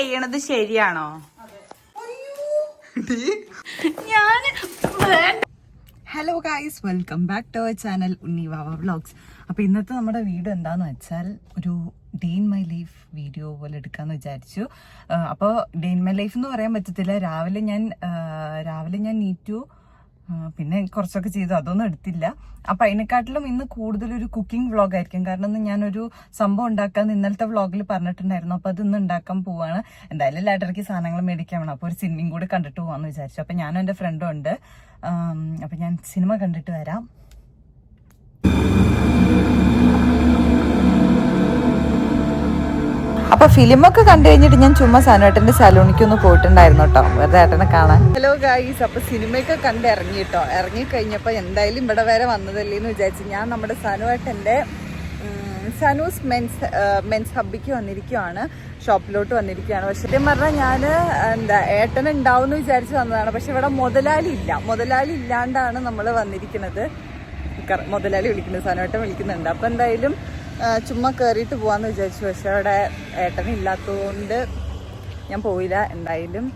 ചെയ്യണത് ശരിയാണോ? ഞാൻ hello guys welcome back to our channel Unni Vava vlogs അപ്പോൾ ഇന്നത്തെ നമ്മുടെ വീഡിയോ എന്താന്ന് വെച്ചാൽ ഒരു day in my life video പോലെ എടുക്കാന്ന് വിചാരിച്ചു. അപ്പോൾ ഡേ ഇൻ മൈ ലൈഫ് എന്ന് പറയാൻ പറ്റത്തില്ല. രാവിലെ ഞാൻ രാവിലെ ഞാൻ നീറ്റു പിന്നെ കുറച്ചൊക്കെ ചെയ്തു. അതൊന്നും എടുത്തില്ല. അപ്പൊ അതിനെക്കാട്ടിലും ഇന്ന് കൂടുതൽ ഒരു കുക്കിംഗ് വ്ളോഗ് ആയിരിക്കും. കാരണം ഞാനൊരു സംഭവം ഉണ്ടാക്കാൻ ഇന്നലത്തെ വ്ളോഗിൽ പറഞ്ഞിട്ടുണ്ടായിരുന്നു. അപ്പൊ അത് ഇന്ന് ഉണ്ടാക്കാൻ പോവാണ്. എന്തായാലും ലാഡർക്ക് സാധനങ്ങൾ മേടിക്കാൻ വേണം അപ്പൊ ഒരു സിനിമയും കൂടി കണ്ടിട്ട് പോവാന്ന് വിചാരിച്ചു. അപ്പൊ ഞാനും എന്റെ ഫ്രണ്ടും ഉണ്ട്. അപ്പൊ ഞാൻ സിനിമ കണ്ടിട്ട് വരാം. അപ്പൊ ഫിലിമൊക്കെ കണ്ടു കഴിഞ്ഞിട്ട് ഞാൻ ചുമ്മാ സനുവേട്ടന്റെ സലൂണിക്ക് ഒന്ന് പോയിട്ടുണ്ടായിരുന്നു കേട്ടോ. വെറുതെ ഏട്ടനെ കാണാൻ. ഹലോ ഗായ്സ് അപ്പൊ സിനിമയൊക്കെ കണ്ട് ഇറങ്ങി കേട്ടോ. എന്തായാലും ഇവിടെ വരെ വന്നതല്ലേന്ന് വിചാരിച്ചു ഞാൻ നമ്മുടെ സനുവേട്ടന്റെ സനൂസ് മെൻസ് മെൻസ് ഹബ്ബിക്ക് വന്നിരിക്കുവാണ്. ഷോപ്പിലോട്ട് വന്നിരിക്കുകയാണ് പക്ഷെ സത്യം പറഞ്ഞാൽ ഞാൻ എന്താ ഏട്ടൻ ഉണ്ടാവും എന്ന് വിചാരിച്ച് വന്നതാണ്. പക്ഷെ ഇവിടെ മുതലാളി ഇല്ല. മുതലാളി ഇല്ലാണ്ടാണ് നമ്മൾ വന്നിരിക്കുന്നത്. മുതലാലി വിളിക്കുന്നത്. സനോട്ടം വിളിക്കുന്നുണ്ട്. അപ്പം എന്തായാലും ചുമ്മാ കയറിയിട്ട് പോവാന്ന് വിചാരിച്ചു. പക്ഷെ അവിടെ ഏട്ടൻ ഇല്ലാത്തതുകൊണ്ട് ഞാൻ പോയില്ല. എന്തായാലും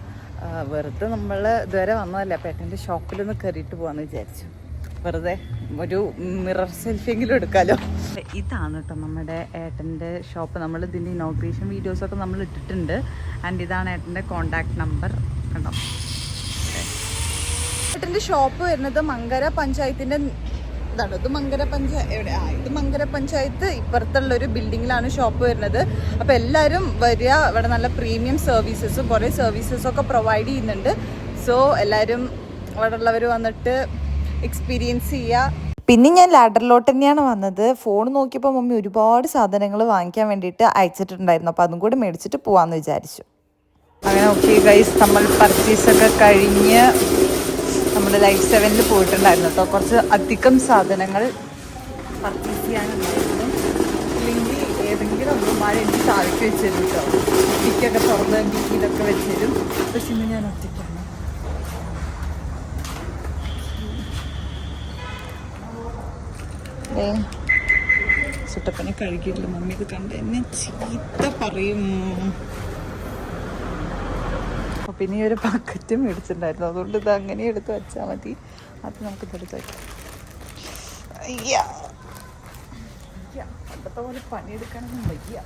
വെറുതെ നമ്മൾ ഇതുവരെ വന്നതല്ലേ. അപ്പം ഏട്ടന്റെ ഷോപ്പിലൊന്ന് കയറിയിട്ട് പോവാന്ന് വിചാരിച്ചു. വെറുതെ ഒരു മിറർ സെൽഫിയെങ്കിലും എടുക്കാലോ. ഇതാണ് കേട്ടോ നമ്മുടെ ഏട്ടന്റെ ഷോപ്പ്. നമ്മൾ ഇതിന്റെ ഇനോഗ്രേഷൻ വീഡിയോസൊക്കെ നമ്മൾ ഇട്ടിട്ടുണ്ട്. ആൻഡ് ഇതാണ് ഏട്ടന്റെ കോണ്ടാക്ട് നമ്പർ കണ്ടോ? ഏട്ടന്റെ ഷോപ്പ് വരുന്നത് മങ്കര പഞ്ചായത്തിന്റെ ഇതാണ്. ഇത് മങ്കര പഞ്ചായത്ത് എവിടെ? ആ ഇത് മങ്കര പഞ്ചായത്ത് ഇപ്പുറത്തുള്ള ഒരു ബിൽഡിങ്ങിലാണ് ഷോപ്പ് വരുന്നത്. അപ്പോൾ എല്ലാവരും വരിക. ഇവിടെ നല്ല പ്രീമിയം സർവീസസും കുറേ സർവീസസും ഒക്കെ പ്രൊവൈഡ് ചെയ്യുന്നുണ്ട്. സോ എല്ലാവരും അവിടെ ഉള്ളവർ വന്നിട്ട് എക്സ്പീരിയൻസ് ചെയ്യുക. പിന്നെ ഞാൻ ലാഡറിലോട്ട് തന്നെയാണ് വന്നത്. ഫോൺ നോക്കിയപ്പോൾ മമ്മി ഒരുപാട് സാധനങ്ങൾ വാങ്ങിക്കാൻ വേണ്ടിയിട്ട് അയച്ചിട്ടുണ്ടായിരുന്നു. അപ്പോൾ അതും കൂടി മേടിച്ചിട്ട് പോകാമെന്ന് വിചാരിച്ചു. അങ്ങനെ ഓക്കെ ഗൈസ് നമ്മൾ പർച്ചേസ് ഒക്കെ കഴിഞ്ഞ് നമ്മൾ ലൈഫ് സെവനിൽ പോയിട്ടുണ്ടായിരുന്നു. കേട്ടോ കുറച്ച് അധികം സാധനങ്ങൾ പർച്ചേസ് ചെയ്യാനുണ്ടായിരുന്നു അല്ലെങ്കിൽ ഏതെങ്കിലും മഴ എനിക്ക് താഴേക്ക് വെച്ചിരുന്നു കേട്ടോ ബിക്കൊക്കെ തുറന്ന് ബിക്കിലൊക്കെ വെച്ചിരും പക്ഷെ ഇന്ന് ഞാൻ ഒറ്റയ്ക്കാണ്. ചുട്ടപ്പനെ കഴുകിയിട്ടില്ല. മമ്മി ഇത് കണ്ട് എന്നെ ചീത്ത പറയും. പിന്നെ ഈ ഒരു ബക്കറ്റ് മേടിച്ചിട്ടുണ്ടായിരുന്നു. അതുകൊണ്ട് ഇത് അങ്ങനെ എടുത്ത് വെച്ചാൽ മതി. അത് നമുക്ക് എടുത്ത് വയ്ക്കാം പണ്ടത്തെ പോലെ പണിയെടുക്കണമെന്നും വയ്യ.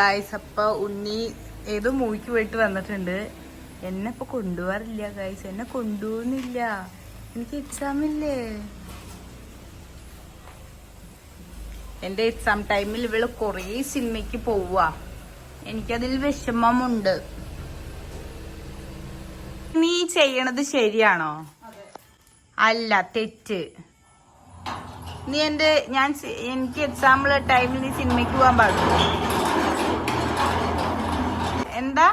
ഗായ്സ് അപ്പോൾ ഉണ്ണി ഏതോ മൂവിക്ക് പോയിട്ട് വന്നിട്ടുണ്ട്. എന്നെ ഇപ്പൊ കൊണ്ടുപോകാറില്ല ഗായ്സ് എന്നെ കൊണ്ടുപോകുന്നില്ല. എനിക്ക് എക്സാം ഇല്ലേ? എന്റെ എക്സാം ടൈമിൽ ഇവൾ കൊറേ സിനിമയ്ക്ക് പോവുക എനിക്കതിൽ വിഷമമുണ്ട്. നീ ചെയ്യണത് ശരിയാണോ? അല്ല തെറ്റ്. നീ എന്റെ ഞാൻ എനിക്ക് എനിക്ക് എക്സാമ്പിൾ ടൈമിൽ നീ സിനിമയ്ക്ക് പോകാൻ പാടില്ല എന്താ?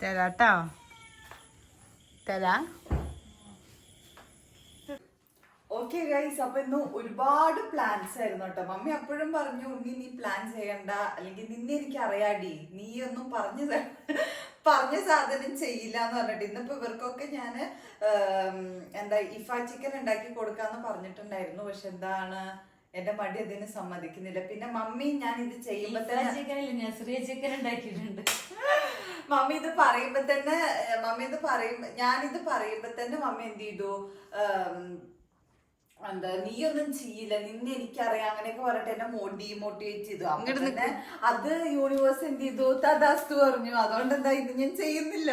തരാട്ടോ. തരാ. ഓക്കെ ഗൈസ് അപ്പൊ ഇന്ന് ഒരുപാട് പ്ലാൻസ് ആയിരുന്നു കേട്ടോ. മമ്മി അപ്പോഴും പറഞ്ഞു ഉണ്ണി നീ പ്ലാൻ ചെയ്യണ്ട. അല്ലെങ്കിൽ നിന്നെ എനിക്ക് അറിയാടി നീ ഒന്നും പറഞ്ഞു പറഞ്ഞ സാധനം ചെയ്യില്ല എന്ന് പറഞ്ഞിട്ട് ഇന്നിപ്പോ ഇവർക്കൊക്കെ ഞാൻ എന്താ ഇഫ ചിക്കൻ ഉണ്ടാക്കി കൊടുക്കാന്ന് പറഞ്ഞിട്ടുണ്ടായിരുന്നു. പക്ഷെ എന്താണ്? എന്റെ മടി അതിന് സമ്മതിക്കുന്നില്ല. പിന്നെ മമ്മി ഞാൻ ഇത് ചെയ്യുമ്പോ ചിക്കൻ ഉണ്ടാക്കിയിട്ടുണ്ട്. മമ്മി ഇത് പറയുമ്പോ തന്നെ മമ്മി ഇത് പറയും ഞാനിത് പറയുമ്പോ തന്നെ മമ്മി എന്ത് ചെയ്തു? എന്താ നീയൊന്നും ചെയ്യില്ല. നിന്നെ എനിക്കറിയാം. അങ്ങനെയൊക്കെ പറഞ്ഞിട്ട് എന്നെ ഡീമോട്ടിവേറ്റ് ചെയ്തു. അങ്ങനെ അത് യൂണിവേഴ്സ് എന്ത് ചെയ്തു? തദാസ്തു പറഞ്ഞു. അതുകൊണ്ട് എന്താ ഇത് ഞാൻ ചെയ്യുന്നില്ല.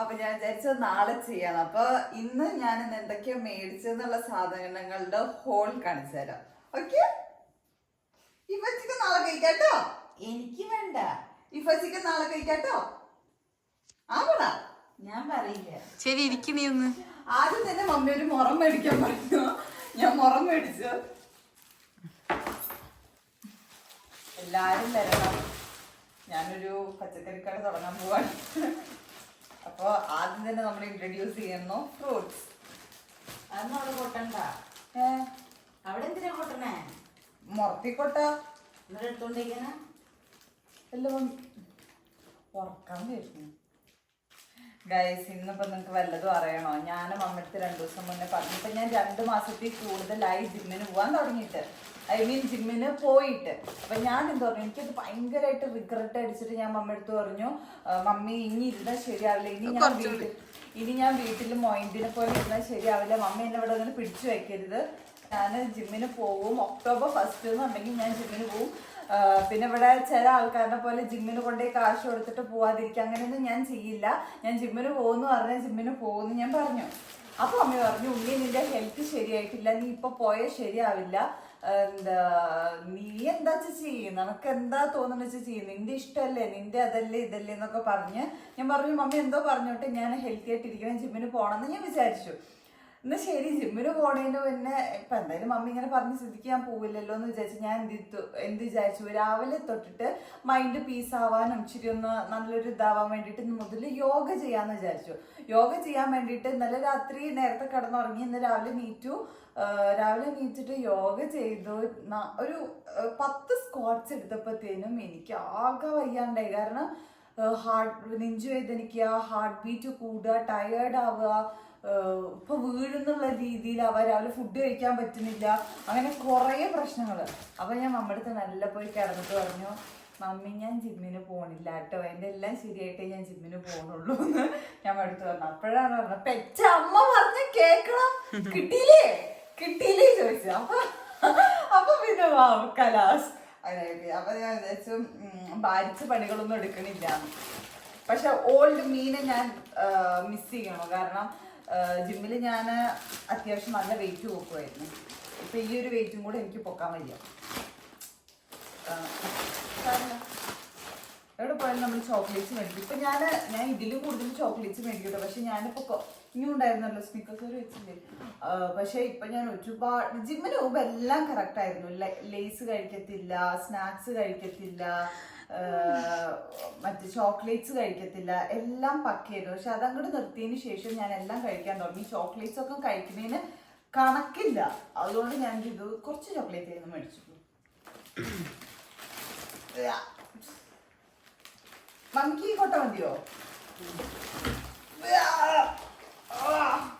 അപ്പൊ ഞാൻ വിചാരിച്ചത് നാളെ ചെയ്യാം. അപ്പൊ ഇന്ന് ഞാൻ ഇന്ന് എന്തൊക്കെയാ മേടിച്ചെന്നുള്ള സാധനങ്ങളുടെ ഹോൾ കാണിച്ചു തരാം. ഓക്കെ ഇഫച്ചിക്ക് നാളെ കഴിക്കാട്ടോ? എനിക്ക് വേണ്ട. ഇഫച്ചിക്ക് നാളെ കഴിക്കാട്ടോ? ആവണ? ഞാൻ പറയില്ല. ശരി ഇരിക്ക് നീ ഒന്ന്. ആദ്യം തന്നെ മമ്മി ഒരു മുറം മേടിക്കാൻ പറഞ്ഞു. ഞാൻ മുറം മേടിച്ചു എല്ലാരും വരണം. ഞാനൊരു പച്ചക്കറിക്കട തുടങ്ങാൻ പോവാണ്. അപ്പൊ ആദ്യം തന്നെ നമ്മൾ ഇൻട്രൊഡ്യൂസ് ചെയ്യുന്നു ഫ്രൂട്ട്സ് അതൊന്നും അവിടെ കൊട്ടണ്ട അവിടെ എന്തിനാ കൊട്ടണേ മുറത്തിക്കൊട്ട. എന്നിട്ട് എടുത്തോണ്ടിരിക്കണ. എല്ലാം ഉറക്കാൻ വരുന്നു ഗൈസ് ഇന്നിപ്പോ നിങ്ങക്ക് വല്ലതും അറിയണോ? ഞാനും അമ്മടുത്ത് രണ്ടു ദിവസം മുന്നേ പറഞ്ഞു. ഇപ്പൊ ഞാൻ രണ്ട് മാസത്തിൽ കൂടുതലായി ജിമ്മിന് പോകാൻ തുടങ്ങിയിട്ട്. ഐ മീൻ ജിമ്മിന് പോയിട്ട്. അപ്പൊ ഞാൻ എന്ത് പറഞ്ഞു? എനിക്കത് ഭയങ്കരമായിട്ട് റിഗ്രറ്റ് അടിച്ചിട്ട് ഞാൻ മമ്മടുത്ത് പറഞ്ഞു "ആ, മമ്മി ഇനി ഇരുന്നാൽ ശരിയാവില്ല. ഇനി ഞാൻ വീട്ടിൽ ഇനി ഞാൻ വീട്ടിൽ മൊയിന്റിനെ പോലെ ഇരുന്നാൽ ശരിയാവില്ല. മമ്മി എന്നെ ഇവിടെ അങ്ങനെ പിടിച്ചു വെക്കരുത്. ഞാൻ ജിമ്മിന് പോവും. ഒക്ടോബർ ഫസ്റ്റ് എന്നുണ്ടെങ്കിൽ ഞാൻ ജിമ്മിന് പോവും. പിന്നെ ഇവിടെ ചില ആൾക്കാരുടെ പോലെ ജിമ്മിന് കൊണ്ടേ കാശ് കൊടുത്തിട്ട് പോവാതിരിക്കുക അങ്ങനെയൊന്നും ഞാൻ ചെയ്യില്ല. ഞാൻ ജിമ്മിന് പോകുന്നു പറഞ്ഞാൽ ജിമ്മിന് പോകുന്നു ഞാൻ പറഞ്ഞു. അപ്പൊ അമ്മ പറഞ്ഞു ഉള്ളി നിന്റെ ഹെൽത്ത് ശരിയായിട്ടില്ല. നീ ഇപ്പൊ പോയാൽ ശരിയാവില്ല. എന്താ നീ എന്താ ചെയ്യും നിനക്ക് എന്താ തോന്നുന്ന വെച്ചാൽ ചെയ്യും നിന്റെ ഇഷ്ടമല്ലേ നിന്റെ അതല്ലേ ഇതല്ലേ എന്നൊക്കെ പറഞ്ഞ് ഞാൻ പറഞ്ഞു മമ്മി എന്തോ പറഞ്ഞോട്ടെ. ഞാൻ ഹെൽത്തി ആയിട്ടിരിക്കണം. ജിമ്മിന് പോകണമെന്ന് ഞാൻ വിചാരിച്ചു. എന്നാ ശരി ജിമ്മിന് പോണേന് പിന്നെ ഇപ്പൊ എന്തായാലും മമ്മി ഇങ്ങനെ പറഞ്ഞ് ശ്രദ്ധിക്കാൻ പോവില്ലല്ലോ എന്ന് വിചാരിച്ചു ഞാൻ എന്ത് എന്ത് വിചാരിച്ചു? രാവിലെ തൊട്ടിട്ട് മൈൻഡ് പീസ് ആവാനും ഇച്ചിരി ഒന്ന് നല്ലൊരു ഇതാവാൻ വേണ്ടിയിട്ട് മുതൽ യോഗ ചെയ്യാന്ന് വിചാരിച്ചു. യോഗ ചെയ്യാൻ വേണ്ടിയിട്ട് ഇന്നലെ രാത്രി നേരത്തെ കിടന്നുറങ്ങി ഇന്ന് രാവിലെ നീറ്റു രാവിലെ നീറ്റിട്ട് യോഗ ചെയ്തു. ഒരു പത്ത് സ്ക്വാട്സ് എടുത്തപ്പോഴത്തേനും എനിക്ക് ആകെ വയ്യാണ്ടായി. കാരണം ഹാർട്ട് നെഞ്ചു വേദനിക്കുക ഹാർട്ട് ബീറ്റ് കൂടുക ടയേർഡ് ആവുക ഇപ്പൊ വീഴുന്നുള്ള അവ രാവിലെ ഫുഡ് കഴിക്കാൻ പറ്റുന്നില്ല. അങ്ങനെ കുറേ പ്രശ്നങ്ങൾ അപ്പൊ ഞാൻ മമ്മടുത്ത് നല്ല പോയി കിടന്നിട്ട് പറഞ്ഞു മമ്മി ഞാൻ ജിമ്മിന് പോണില്ല കേട്ടോ എന്റെ എല്ലാം ശരിയായിട്ടേ ഞാൻ ജിമ്മിന് പോണുള്ളൂ എന്ന് ഞാൻ അടുത്ത് പറഞ്ഞു. അപ്പോഴാണ് പറഞ്ഞത് പെച്ച അമ്മ പറഞ്ഞ കേക്കണം. കിട്ടിയില്ലേ? കിട്ടിയില്ലേ? ചോദിച്ചു. അപ്പൊ അപ്പൊ പിന്നെ കലാസ്. അതെ അപ്പൊ ഞാൻ വിചാരിച്ചു ഭാരിച്ച പണികളൊന്നും എടുക്കണില്ല. പക്ഷെ ഓൾഡ് മീനെ ഞാൻ മിസ് ചെയ്യണോ. കാരണം ജിമ്മിൽ ഞാൻ അത്യാവശ്യം നല്ല വെയിറ്റ് പൊക്കുമായിരുന്നു ഇപ്പം ഈ ഒരു വെയിറ്റും കൂടെ എനിക്ക് പൊക്കാൻ വയ്യ. എവിടെ പോയാലും നമ്മൾ ചോക്ലേറ്റ്സ് മേടിക്കും. ഇപ്പം ഞാൻ ഞാൻ ഇതിലും കൂടുതൽ ചോക്ലേറ്റ്സ് മേടിക്കട്ടോ. പക്ഷെ ഞാനിപ്പോൾ ഇനിയും ഉണ്ടായിരുന്നല്ലോ സ്നിക്കേഴ്സ് ഒരു വെച്ചില്ലേ? പക്ഷേ ഇപ്പം ഞാൻ ഒരുപാട് ജിമ്മിന് പോകുമ്പോൾ എല്ലാം കറക്റ്റ് ആയിരുന്നു. ലേസ് കഴിക്കത്തില്ല സ്നാക്സ് കഴിക്കത്തില്ല. മറ്റേ ചോക്ലേറ്റ്സ് കഴിക്കത്തില്ല. എല്ലാം പക്കയായിരുന്നു പക്ഷെ അതങ്ങോട്ട് നിർത്തിയതിന് ശേഷം ഞാൻ എല്ലാം കഴിക്കാൻ തുടങ്ങി. ചോക്ലേറ്റ്സ് ഒക്കെ കഴിക്കുന്നതിന് കണക്കില്ല. അതുകൊണ്ട് ഞാൻ ഇത് കുറച്ച് ചോക്ലേറ്റ് ആയിരുന്നു മേടിച്ചു. മങ്കി കൊട്ട മതിയോ? ആ.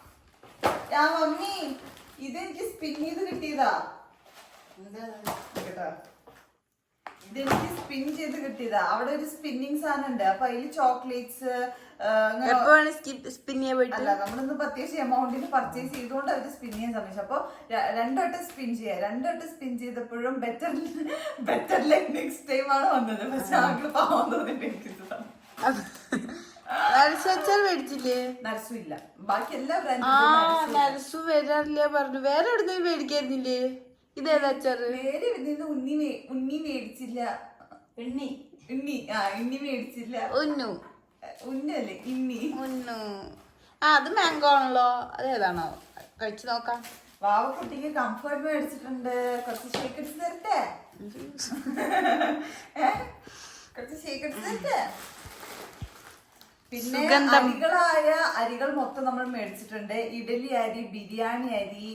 മമ്മി ഇതെനിക്ക് സ്പിൻ ചെയ്ത് കിട്ടിയതാ. കേട്ടോ ഇതെനിക്ക് സ്പിൻ ചെയ്ത് കിട്ടിയതാ. അവിടെ ഒരു സ്പിന്നിങ് സാധനം ഉണ്ട്. അപ്പൊ അതിൽ ചോക്ലേറ്റ്സ് എപ്പോഴാണ് സ്പിൻ ചെയ്യാൻ അല്ല നമ്മളിന്ന് അത്യാവശ്യം എമൗണ്ടിന് പർച്ചേസ് ചെയ്തുകൊണ്ട് അവർ സ്പിൻ ചെയ്യാൻ സമ്മതിച്ചു അപ്പൊ ര- രണ്ടു വട്ടം സ്പിൻ ചെയ്യാം. രണ്ടു വട്ടം സ്പിൻ ചെയ്തപ്പോഴും better better like next time ആണ് വന്നത്. പക്ഷെ ആൾക്ക് പാവം തോന്നിട്ട് എനിക്ക് ഇത്. തന്നു. നരസച്ചാൽ മേടിച്ചില്ലേ? നരസും ഇല്ല. ബാക്കി എല്ലാ ബ്രാൻഡും വരാറില്ല പറഞ്ഞു. വേറെ എവിടുന്ന് മേടിക്കായിരുന്നില്ലേ? ഇതേതാ അച്ചാറ്? വേറെ നിന്ന് ഉണ്ണി മേ- ഉണ്ണി മേടിച്ചില്ല. പെണ്ണി ഉണ്ണി. ആ ഉണ്ണി മേടിച്ചില്ല. ഉന്നു ഉന്നല്ലേ ഇണ്ണി. ഉന്നു ആ അത് മാംഗോ ആണല്ലോ. അതേതാണോ കഴിച്ചു നോക്കാം. വാവ കുട്ടിക്ക് കംഫർട്ട് മേടിച്ചിട്ടുണ്ട്. കുറച്ച് ഷേക്കറ്റ്സ് തരട്ടെ? ഏ? കുറച്ച് എടുത്ത് തരട്ടെ? പിന്നെ സുഗന്ധം. അരികളായ അരികൾ മൊത്തം നമ്മൾ മേടിച്ചിട്ടുണ്ട്. ഇഡലി അരി ബിരിയാണി അരി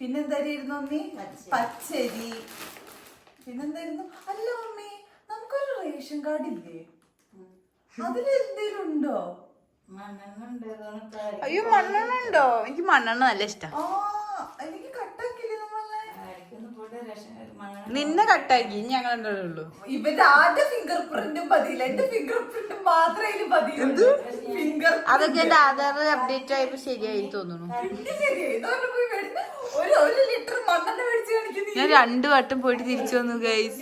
പിന്നെന്തായിരുന്നു അമ്മി? പച്ചരി. പിന്നെന്തായിരുന്നു അല്ല അമ്മി നമുക്കൊരു റേഷൻ കാർഡ് ഇല്ലേ അതിലെന്തേലുണ്ടോ? മണ്ണെണ്ണുണ്ട് അതുകൊണ്ട് അയ്യോ മണ്ണെണ്ണ ഉണ്ടോ? എനിക്ക് മണ്ണെണ്ണ നല്ല ഇഷ്ടം. ആ എനിക്ക് നിന്നെ കട്ടാക്കി ഞങ്ങൾ അങ്ങനെ ഉള്ളൂ. ഇവന്റെ ആദ്യ ഫിംഗർ പ്രിന്റും പതിയില്ല. എന്റെ ഫിംഗർ പ്രിന്റ് മാത്രമേ പതിയുള്ളൂ. ഫിംഗർ അതൊക്കെ എന്റെ ആധാർ അപ്ഡേറ്റ് ആയപ്പോ ശരിയായി തോന്നുന്നു. ഒരു ലിറ്റർ മണ്ണെണ്ണ മേടിച്ച് കാണിക്കുന്നു. ഞാൻ രണ്ടു വട്ടം പോയിട്ട് തിരിച്ചു വന്നു ഗൈസ്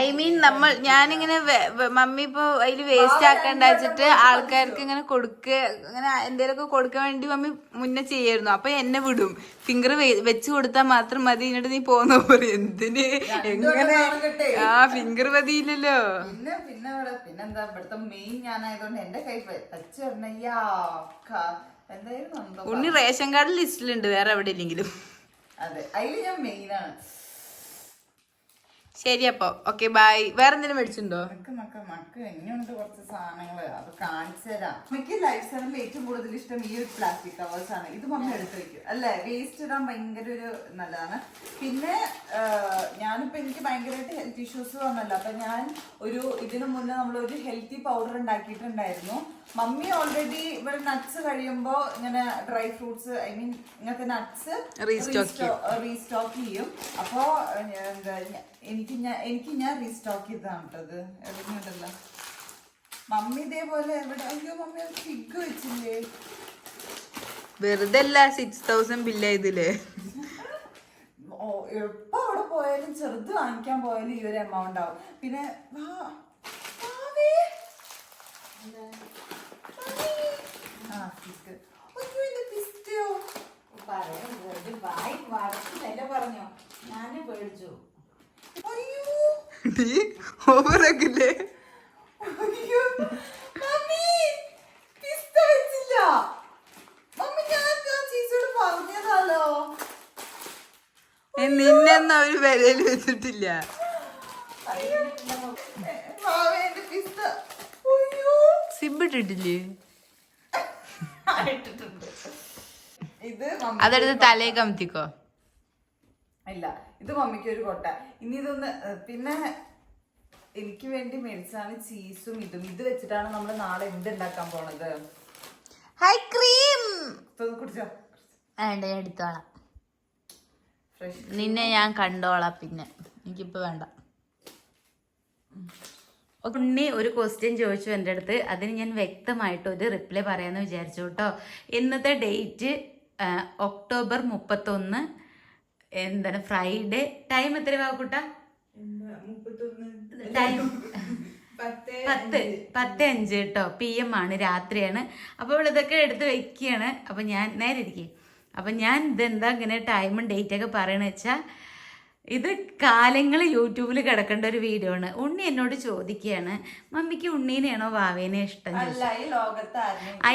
ഐ മീൻ നമ്മൾ ഞാനിങ്ങനെ മമ്മി ഇപ്പൊ അതിൽ വേസ്റ്റ് ആക്കണ്ട വെച്ചിട്ട് ആൾക്കാർക്ക് ഇങ്ങനെ കൊടുക്ക അങ്ങനെ എന്തേലൊക്കെ കൊടുക്കാൻ വേണ്ടി മമ്മി മുന്നേ ചെയ്യായിരുന്നു. അപ്പൊ എന്നെ വിടും. ഫിംഗർ വെച്ച് കൊടുത്താൽ മാത്രം മതി. എന്നിട്ട് നീ പോന്ന പറയും. എന്തിന്? എങ്ങനെ? ആ ഫിംഗർ മതിയില്ലല്ലോ. പിന്നെ പിന്നെ പിന്നെന്താ ഇവിടുത്തെ മെയിൻ ഞാനായതുകൊണ്ട് എന്റെ കൈ പച്ച പറഞ്ഞയ്യാ എന്തായിരുന്നു എന്തോ ഉണ്ണി റേഷൻ കാർഡ് ലിസ്റ്റിലുണ്ട്. വേറെ എവിടെ ഇല്ലെങ്കിലും. അതെ അതിൽ ഞാൻ മെയിനാണ് ശരി അപ്പൊ. ഓക്കെ ബൈ വേറെ എന്തെങ്കിലും മേടിച്ചിട്ടുണ്ടോ? മക്ക് മക്ക് മക്ക്. ഇനിയുണ്ട് കുറച്ച് അത് കാണിച്ചു തരാം എനിക്ക് ലൈഫ് സ്റ്റൈലിൽ ഏറ്റവും കൂടുതൽ ഇഷ്ടം ഈ ഒരു പ്ലാസ്റ്റിക് കവേഴ്സ് ആണ്. ഇത് മമ്മി എടുത്ത് വെക്കും. അല്ലേ? വേസ്റ്റ് ഇടാൻ ഭയങ്കര ഒരു നല്ലതാണ്. പിന്നെ ഞാനിപ്പോ എനിക്ക് ഭയങ്കരമായിട്ട് ഹെൽത്ത് ഇഷ്യൂസ് വന്നല്ലോ. അപ്പൊ ഞാൻ ഒരു ഇതിനു മുന്നേ നമ്മൾ ഒരു ഹെൽത്തി പൗഡർ ഉണ്ടാക്കിയിട്ടുണ്ടായിരുന്നു. മമ്മി ഓൾറെഡി ഇവിടെ നട്ട്സ് കഴിയുമ്പോ ഇങ്ങനെ ഡ്രൈ ഫ്രൂട്ട്സ് ഐ മീൻ ഇങ്ങനത്തെ നട്ട്സ് റീസ്റ്റോക്ക് ചെയ്യും. അപ്പോ എനിക്ക് ഞാൻ എനിക്ക് ഞാൻ റീസ്റ്റോക്ക് ചെയ്തതാണ് കേട്ടത് എവിടെയുണ്ടല്ലോ മമ്മി ഇതേപോലെ എവിടെ? അയ്യോ മമ്മി ഫിഗ് വെച്ചില്ലേ? വെറുതെ അല്ല സിക്സ് തൗസൻഡ് ബില്ല് ചെയ്തില്ലേ ഓ എപ്പോ അവിടെ പോയാലും ചെറുത് വാങ്ങിക്കാൻ പോയാലും ഈ ഒരു എമൗണ്ട് ആവും. പിന്നെ. ആ ഫിഗ് അയ്യോ ഇത് പിസ്റ്റയോ പറയാം ഒരു വായി വടക്കില്ല പറഞ്ഞോ. ഞാൻ പേടിച്ചു. നീ ഓവറാക്കില്ലേ. നിന്നെന്നും അവർ വിലയിൽ വെച്ചിട്ടില്ല. സിബ് ഇട്ടിട്ടില്ലേ? അതെടുത്ത് തലയെ കമത്തിക്കോ? ഇല്ല ഇത് മമ്മിക്ക് ഒരു കൊട്ട. ഇനി ഇതൊന്ന് പിന്നെ എനിക്ക് വേണ്ടി മേടിച്ചാണ് ചീസും ഇതും. ഇത് വെച്ചിട്ടാണ് നമ്മൾ നാളെ എന്ത് ഉണ്ടാക്കാൻ പോണത്? ഹൈ ക്രീം കുടിച്ചോ? വേണ്ട ഞാൻ എടുത്തോളാം. നിന്നെ ഞാൻ കണ്ടോളാം പിന്നെ. എനിക്കിപ്പോ വേണ്ട. ഉണ്ണി ഒരു ക്വസ്റ്റ്യൻ ചോദിച്ചു എന്റെ അടുത്ത്. അതിന് ഞാൻ വ്യക്തമായിട്ട് ഒരു റിപ്ലൈ പറയാമെന്ന് വിചാരിച്ചു കേട്ടോ. ഇന്നത്തെ ഡേറ്റ് ഒക്ടോബർ മുപ്പത്തൊന്ന് എന്താണ് ഫ്രൈഡേ ടൈം എത്ര വാക്കൂട്ട? ടൈം പത്ത് പത്ത്. അഞ്ച്. കേട്ടോ പി എം ആണ് രാത്രിയാണ്. അപ്പോൾ ഇതൊക്കെ എടുത്ത് വെക്കുകയാണ്. അപ്പം ഞാൻ നേരെ ഇരിക്കേ. അപ്പം ഞാൻ ഇതെന്താ ഇങ്ങനെ ടൈമും ഡേറ്റൊക്കെ പറയണെന്ന് വെച്ചാൽ ഇത് കാലങ്ങൾ യൂട്യൂബിൽ കിടക്കേണ്ട ഒരു വീഡിയോ ആണ്. ഉണ്ണി എന്നോട് ചോദിക്കുകയാണ് മമ്മിക്ക് ഉണ്ണീനെയാണോ വാവേനെ ഇഷ്ടം? ചോദിച്ചു.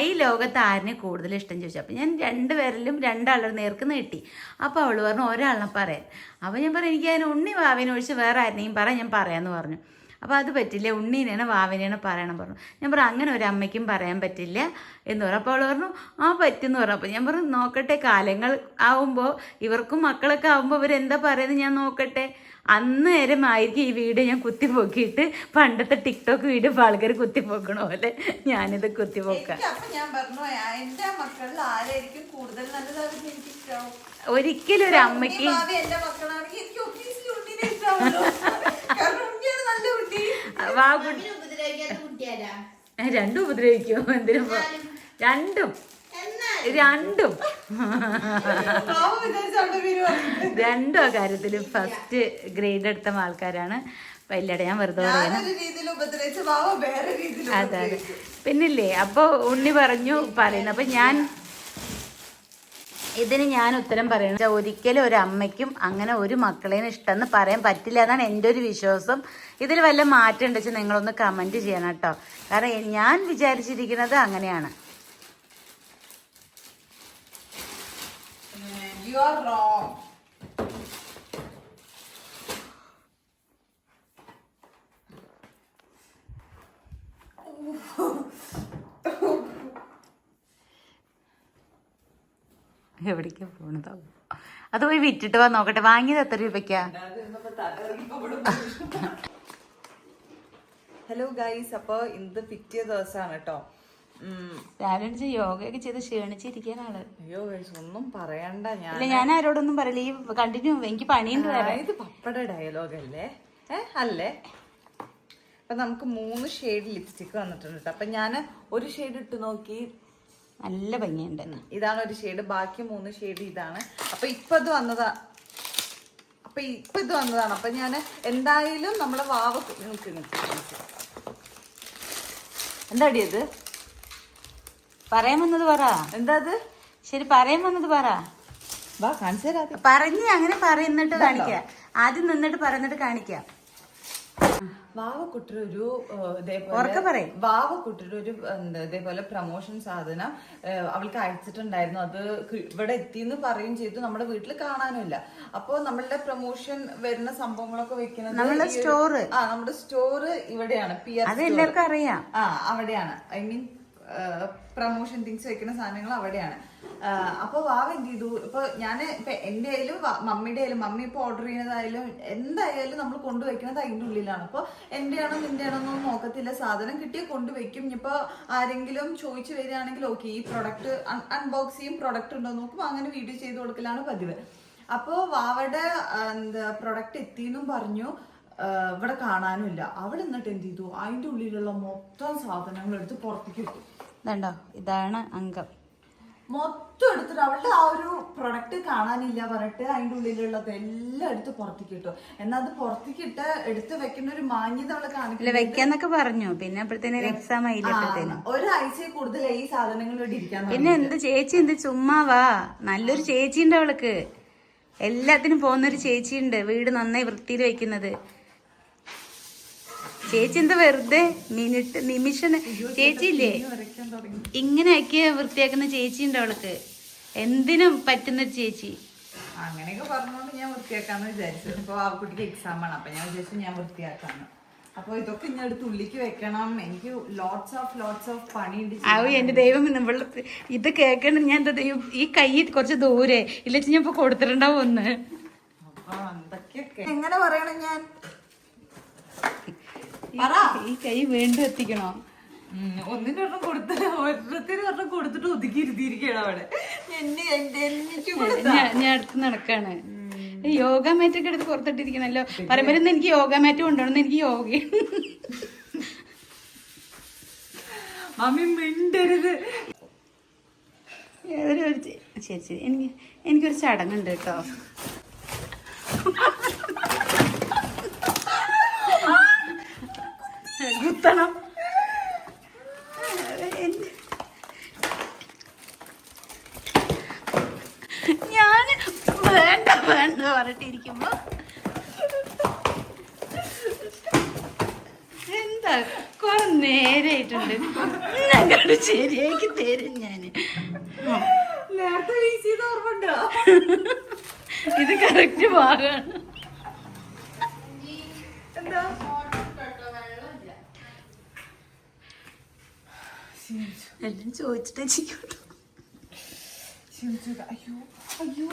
ഈ ലോകത്ത് ആരിനെ കൂടുതൽ ഇഷ്ടം ചോദിച്ചു. അപ്പം ഞാൻ രണ്ടുപേരിലും രണ്ടാളുടെ നേർക്ക് നീട്ടി. അപ്പോൾ അവൾ പറഞ്ഞു ഒരാളിനെ പറയാൻ അപ്പോൾ ഞാൻ പറഞ്ഞു എനിക്ക് അതിന് ഉണ്ണി വാവേനെ ഒഴിച്ച് വേറെ ആരെയും പറ ഞാൻ പറയാമെന്ന് പറഞ്ഞു. അപ്പോൾ അത് പറ്റില്ല. ഉണ്ണീനെയാണ് വാവിനെയാണ് പറയണം പറഞ്ഞു. ഞാൻ പറഞ്ഞു അങ്ങനെ ഒരു അമ്മയ്ക്കും പറയാൻ പറ്റില്ല. എന്ന് പറഞ്ഞു. അപ്പോൾ അവൾ പറഞ്ഞു ആ പറ്റുമെന്ന് പറഞ്ഞു. അപ്പോൾ ഞാൻ പറഞ്ഞു നോക്കട്ടെ കാലങ്ങൾ ആവുമ്പോൾ ഇവർക്കും മക്കളൊക്കെ ആവുമ്പോൾ അവരെന്താ പറയുന്നത് ഞാൻ നോക്കട്ടെ. അന്നേരം ആയിരിക്കും ഈ വീഡിയോ ഞാൻ കുത്തിപ്പോക്കിയിട്ട് പണ്ടത്തെ ടിക്ടോക്ക് വീഡിയോ ഇപ്പോൾ ആൾക്കാർ കുത്തിപ്പോക്കണ പോലെ ഞാനിത് കുത്തിപ്പോക്കാം. ഞാൻ പറഞ്ഞു "ആ, എന്റെ മക്കളിൽ ആരായിരിക്കും കൂടുതൽ ഒരിക്കലും ഒരു അമ്മയ്ക്ക് മക്കളാണെങ്കിൽ എനിക്ക് ഉണ്ണിനെ. കാരണം ഉണ്ണിയാണ് നല്ല കുട്ടി വാ രണ്ടും ഉപദ്രവിക്കോ? എന്തിനും രണ്ടും. രണ്ടും. രണ്ടോ കാര്യത്തിൽ ഫസ്റ്റ് ഗ്രേഡ് എടുത്ത ആൾക്കാരാണ്. വല്യട ഞാൻ വെറുതെ പറയുന്നത് അതെ അതെ. പിന്നില്ലേ അപ്പോൾ ഉണ്ണി പറഞ്ഞു പറയുന്നു. അപ്പം ഞാൻ ഇതിന് ഞാൻ ഉത്തരം പറയണം. ഒരിക്കലും ഒരു അമ്മയ്ക്കും അങ്ങനെ ഒരു മക്കളെയും ഇഷ്ടമെന്ന് പറയാൻ പറ്റില്ല എന്നാണ് എന്റെ ഒരു വിശ്വാസം. ഇതിൽ വല്ല മാറ്റം ഉണ്ടെച്ച് നിങ്ങളൊന്ന് കമന്റ് ചെയ്യണം കേട്ടോ. കാരണം ഞാൻ വിചാരിച്ചിരിക്കുന്നത് അങ്ങനെയാണ്. യു ആർ റോങ് എവിടേക്കാ പോണത്? അത് പോയി വിറ്റിട്ട് വാ നോക്കട്ടെ. വാങ്ങിയത് എത്ര രൂപയ്ക്കാ? ഹലോ ഗൈസ് അപ്പൊ ഇന്ന് പിറ്റിയ ദിവസമാണ് കേട്ടോ. രാവിലെ യോഗയൊക്കെ ചെയ്ത് ക്ഷീണിച്ചിരിക്കാനാണ്. അയ്യോ ഒന്നും പറയണ്ട. ഞാൻ ഞാൻ ആരോടൊന്നും പറയില്ല. ഈ കണ്ടിന്യൂ എനിക്ക് പണിയുണ്ട് ഇത് പപ്പട ഡയലോഗ് അല്ലേ? അല്ലേ? അപ്പൊ നമുക്ക് മൂന്ന് ഷെയ്ഡ് ലിപ്സ്റ്റിക് വന്നിട്ടുണ്ട് ട്ടോ. അപ്പൊ ഞാൻ ഒരു ഷെയ്ഡ് ഇട്ട് നോക്കി. നല്ല ഭംഗിയുണ്ട്. ഇതാണ് ഒരു ഷെയ്ഡ് ബാക്കി മൂന്ന് ഷെയ്ഡ് ഇതാണ്. അപ്പൊ ഇപ്പൊ ഇത് വന്നതാ. അപ്പൊ ഇപ്പൊ ഇത് വന്നതാണ്. അപ്പൊ ഞാൻ എന്തായാലും നമ്മളെ വാവ നിൽക്ക്. എന്താടി അത് പറയാൻ വന്നത് പറ. എന്താ അത് ശരി പറയാൻ വന്നത് പറ. പറഞ്ഞ് അങ്ങനെ പറയുന്നിട്ട് കാണിക്ക. ആദ്യം നിന്നിട്ട് പറഞ്ഞിട്ട് കാണിക്കാം. ഏഹ്, ഇതേപോലെ ഇതേപോലെ പ്രൊമോഷൻ സാധനം അവൾക്ക് അയച്ചിട്ടുണ്ടായിരുന്നു. അത് ഇവിടെ എത്തിന്ന് പറയും ചെയ്തു. നമ്മുടെ വീട്ടിൽ കാണാനുമില്ല. അപ്പോ നമ്മളുടെ പ്രൊമോഷൻ വരുന്ന സംഭവങ്ങളൊക്കെ വെക്കുന്നത് നമ്മുടെ സ്റ്റോർ ആ നമ്മുടെ സ്റ്റോർ ഇവിടെയാണ്. പി ആർ അത് എല്ലാവർക്കും അറിയാം. ആ അവിടെയാണ്. ഐ മീൻ പ്രൊമോഷൻ തിങ്സ് വെക്കുന്ന സാധനങ്ങൾ അവിടെയാണ്. അപ്പോൾ അപ്പൊ വാവ എന്ത് ചെയ്തു? ഇപ്പൊ ഞാൻ ഇപ്പൊ എന്റെ ആയാലും മമ്മിയുടെ ആയാലും മമ്മി ഇപ്പൊ ഓർഡർ ചെയ്യുന്നതായാലും എന്തായാലും നമ്മൾ കൊണ്ടുവയ്ക്കുന്നത് അതിന്റെ ഉള്ളിലാണ്. അപ്പൊ എന്റെ ആണോ നിന്റെ ആണോ ഒന്നും നോക്കത്തില്ല. സാധനം കിട്ടിയാൽ കൊണ്ടുവയ്ക്കും ഇനിയിപ്പോ ആരെങ്കിലും ചോദിച്ചു വരികയാണെങ്കിൽ ഓക്കെ ഈ പ്രൊഡക്റ്റ് അൺബോക്സ് ചെയ്യും. പ്രൊഡക്റ്റ് ഉണ്ടോ? നോക്കും അങ്ങനെ വീഡിയോ ചെയ്ത് കൊടുക്കലാണ് പതിവ്. അപ്പോ വാവയുടെ എന്താ പ്രൊഡക്റ്റ് എത്തിയെന്നും പറഞ്ഞു. ഇവിടെ കാണാനുമില്ല. അവിടെ നിന്നിട്ട് എന്ത് ചെയ്തു? അതിന്റെ ഉള്ളിലുള്ള മൊത്തം സാധനങ്ങൾ എടുത്ത് പുറത്തേക്ക് ഇട്ടു. ഇതുണ്ടോ ഇതാണ് അംഗം. മൊത്തം എടുത്തിട്ട് അവളുടെ ആ ഒരു പ്രൊഡക്റ്റ് കാണാനില്ല പറഞ്ഞിട്ട് അതിന്റെ ഉള്ളിലുള്ളത് എല്ലാം എടുത്ത് പുറത്തേക്ക് ഇട്ടു. എന്നാൽ അത് പുറത്തേക്ക് ഇട്ട് എടുത്ത് വെക്കുന്ന ഒരു മാന്യത അവളെ കാണിക്കില്ല വെക്കാന്നൊക്കെ പറഞ്ഞു. പിന്നെ അപ്പോഴത്തേനും എക്സാം ആയില്ല ഒരാഴ്ച കൂടുതൽ ഈ സാധനങ്ങൾ ഇരിക്കാൻ പിന്നെ എന്ത് ചേച്ചി എന്ത് ചുമ്മാവാ നല്ലൊരു ചേച്ചി ഉണ്ട് അവൾക്ക്. എല്ലാത്തിനും പോകുന്നൊരു ചേച്ചി ഉണ്ട് വീട് നന്നായി വൃത്തിയിൽ വെക്കുന്നത്. ചേച്ചി എന്താ വെറുതെ മിനിറ്റ് നിമിഷം ചേച്ചി ഇല്ലേ വരയ്ക്കാൻ തുടങ്ങി ഇങ്ങനെയൊക്കെ വൃത്തിയാക്കുന്ന ചേച്ചി ഉണ്ട് അവൾക്ക്? എന്തിനും പറ്റുന്ന ചേച്ചി? അങ്ങനെയൊക്കെ പറഞ്ഞുകൊണ്ട് ഞാൻ വൃത്തിയാക്കാന്ന് വിചാരിച്ചു ഇപ്പൊ ആ കുട്ടിക്ക് എക്സാം ആണ്. അപ്പൊ ഞാൻ വിചാരിച്ചു ഞാൻ വൃത്തിയാക്കാന്ന്. അപ്പൊ ഇതൊക്കെ ഞാൻ എടുത്ത് ഉള്ളിക്ക് വെക്കണം. എനിക്ക് ലോട്ട്സ് ഓഫ് ലോട്ട്സ് ഓഫ് പണിയുണ്ട് ആവു എന്റെ ദൈവം നമ്മൾ ഇത് കേൾക്കണം ഞാൻ എന്താ ദൈവം ഈ കൈ കുറച്ച് ദൂരെ. ഇല്ല ഞാൻ ഇപ്പൊ കൊടുത്തിട്ടുണ്ടാവും ഒന്ന്. അപ്പൊ എന്തൊക്കെയൊക്കെ? എങ്ങനെ പറയണം ഞാൻ? ഈ കൈ വീണ്ടും എത്തിക്കണോ? ഒരെണ്ണം കൊടുത്ത് ഓരോരുത്തരും ഒരെണ്ണം കൊടുത്തിട്ട് ഒതുക്കി ഇരുത്തിയിരിക്കണം അവിടെ. എന്നെ എന്റെ എനിക്ക് ഞാൻ അടുത്ത് നടക്കാണ്. യോഗ മാറ്റ് ഒക്കെ എടുത്ത് പുറത്തിട്ടിരിക്കണല്ലോ. പറയുമ്പോൾ എനിക്ക് യോഗ മാറ്റ് കൊണ്ടുപോകണം എനിക്ക് യോഗ മമ്മി മിണ്ടരുത്. ഏതൊരു ശരി ശരി. എനിക്ക് എനിക്കൊരു ചടങ്ങുണ്ട് കേട്ടോ. കുത്തണം ഞാൻ വേണ്ട വേണ്ട പറഞ്ഞിട്ടിരിക്കുമ്പോ. എന്താ? കൊറേ നേരായിട്ടുണ്ട്. അങ്ങോട്ട് ശരിയാക്കി തരും ഞാൻ. നേരത്തെ വീശിയത് ഓർമ്മണ്ടോ ഇത് കറക്റ്റ് ഭാഗമാണ് എന്താ എല്ലാം ചോദിച്ചിട്ടേ ചെയ്യൂട്ടോ അയ്യോ അയ്യോ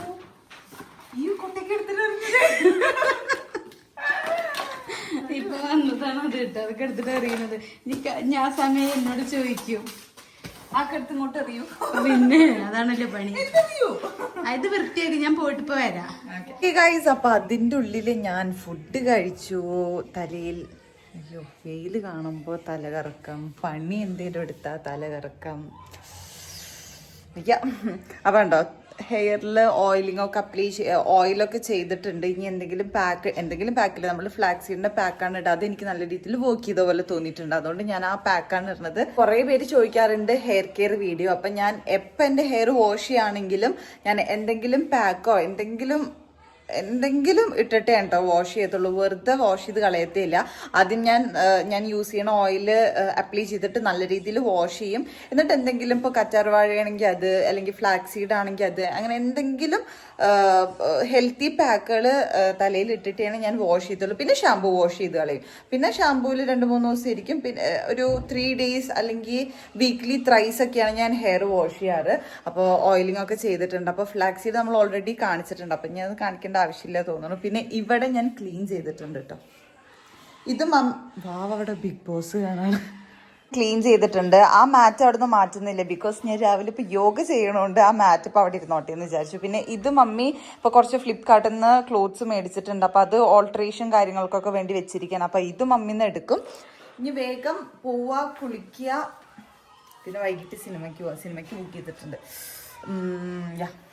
ഈ കുട്ടിക്ക് എടുത്തിട്ട് ഇപ്പൊ വന്നതാണ് അത് കേട്ടോ അതൊക്കെ എടുത്തിട്ട് അറിയുന്നത് ഞാൻ സമയം എന്നോട് ചോദിക്കും. ആ കടുത്ത് ഇങ്ങോട്ട് അറിയൂ പിന്നെ അതാണല്ലോ പണി. അത് വൃത്തിയാക്കി ഞാൻ പോയിട്ട് ഇപ്പൊ വരാം. ഗൈസ് അപ്പൊ അതിന്റെ ഉള്ളിൽ ഞാൻ ഫുഡ് കഴിച്ചു തലയിൽ അയ്യോ വെയിൽ കാണുമ്പോൾ തലകറക്കം പണി എന്തേലും എടുത്താൽ തലകറക്കം അയ്യ അപ്പൊ ഹെയറിൽ ഓയിലിംഗ് ഒക്കെ അപ്ലൈ ഓയിലൊക്കെ ചെയ്തിട്ടുണ്ട്. ഇനി എന്തെങ്കിലും പാക്ക് എന്തെങ്കിലും പാക്കില്ല നമ്മൾ ഫ്ലാക്സീഡിന്റെ പാക്കാണ് ഇടുക അത് എനിക്ക് നല്ല രീതിയിൽ വർക്ക് ചെയ്ത പോലെ തോന്നിയിട്ടുണ്ട്. അതുകൊണ്ട് ഞാൻ ആ പാക്കാണ് ഇടുന്നത്. കുറേ പേര് ചോദിക്കാറുണ്ട് ഹെയർ കെയർ വീഡിയോ അപ്പം ഞാൻ എപ്പോൾ എന്റെ ഹെയർ വാഷ് ചെയ്യുകയാണെങ്കിലും ഞാൻ എന്തെങ്കിലും പാക്കോ എന്തെങ്കിലും എന്തെങ്കിലും ഇട്ടിട്ടേ കേട്ടോ വാഷ് ചെയ്യത്തുള്ളൂ. വെറുതെ വാഷ് ചെയ്ത് കളയത്തില്ല ആദ്യം ഞാൻ ഞാൻ യൂസ് ചെയ്യണ ഓയിൽ അപ്ലൈ ചെയ്തിട്ട് നല്ല രീതിയിൽ വാഷ് ചെയ്യും. എന്നിട്ട് എന്തെങ്കിലും ഇപ്പോൾ കറ്റാർവാഴയാണെങ്കിൽ അത് അല്ലെങ്കിൽ ഫ്ലാക്സീഡ് സീഡ് ആണെങ്കിൽ അത് അങ്ങനെ എന്തെങ്കിലും ഹെൽത്തി പാക്കുകൾ തലയിൽ ഇട്ടിട്ടാണ് ഞാൻ വാഷ് ചെയ്തുള്ളൂ. പിന്നെ ഷാമ്പു വാഷ് ചെയ്ത് കളയും. പിന്നെ ഷാമ്പൂവിൽ രണ്ട് മൂന്ന് ദിവസം ഇരിക്കും. പിന്നെ ഒരു ത്രീ ഡേയ്സ് അല്ലെങ്കിൽ വീക്ക്ലി ത്രൈസ് ഒക്കെയാണ് ഞാൻ ഹെയർ വാഷ് ചെയ്യാറ്. അപ്പോൾ ഓയിലിംഗ് ഒക്കെ ചെയ്തിട്ടുണ്ട്. അപ്പോൾ ഫ്ലാക്സ് ചെയ്ത് നമ്മൾ ഓൾറെഡി കാണിച്ചിട്ടുണ്ട്. അപ്പം ഞാൻ അത് കാണിക്കേണ്ട ആവശ്യമില്ല തോന്നുന്നു. പിന്നെ ഇവിടെ ഞാൻ ക്ലീൻ ചെയ്തിട്ടുണ്ട് കേട്ടോ ഇത് മം വാവ് അവിടെ ബിഗ് ബോസ് കാണാൻ ക്ലീൻ ചെയ്തിട്ടുണ്ട്. ആ മാറ്റ് അവിടെ നിന്ന് മാറ്റുന്നില്ല. ബിക്കോസ് ഞാൻ രാവിലെ ഇപ്പോൾ യോഗ ചെയ്യണോണ്ട് ആ മാറ്റ് ഇപ്പോൾ അവിടെ ഇരുന്നോട്ടെ എന്ന് വിചാരിച്ചു. പിന്നെ ഇത് മമ്മി ഇപ്പോൾ കുറച്ച് ഫ്ലിപ്കാർട്ടിൽ നിന്ന് ക്ലോത്ത്സ് മേടിച്ചിട്ടുണ്ട്. അപ്പോൾ അത് ഓൾട്രേഷൻ കാര്യങ്ങൾക്കൊക്കെ വേണ്ടി വെച്ചിരിക്കുകയാണ് അപ്പോൾ ഇത് മമ്മിന്ന് എടുക്കും. ഇനി വേഗം പോവുക കുളിക്കുക പിന്നെ വൈകിട്ട് സിനിമയ്ക്ക് പോവാം. സിനിമയ്ക്ക് ബുക്ക് ചെയ്തിട്ടുണ്ട്. yeah.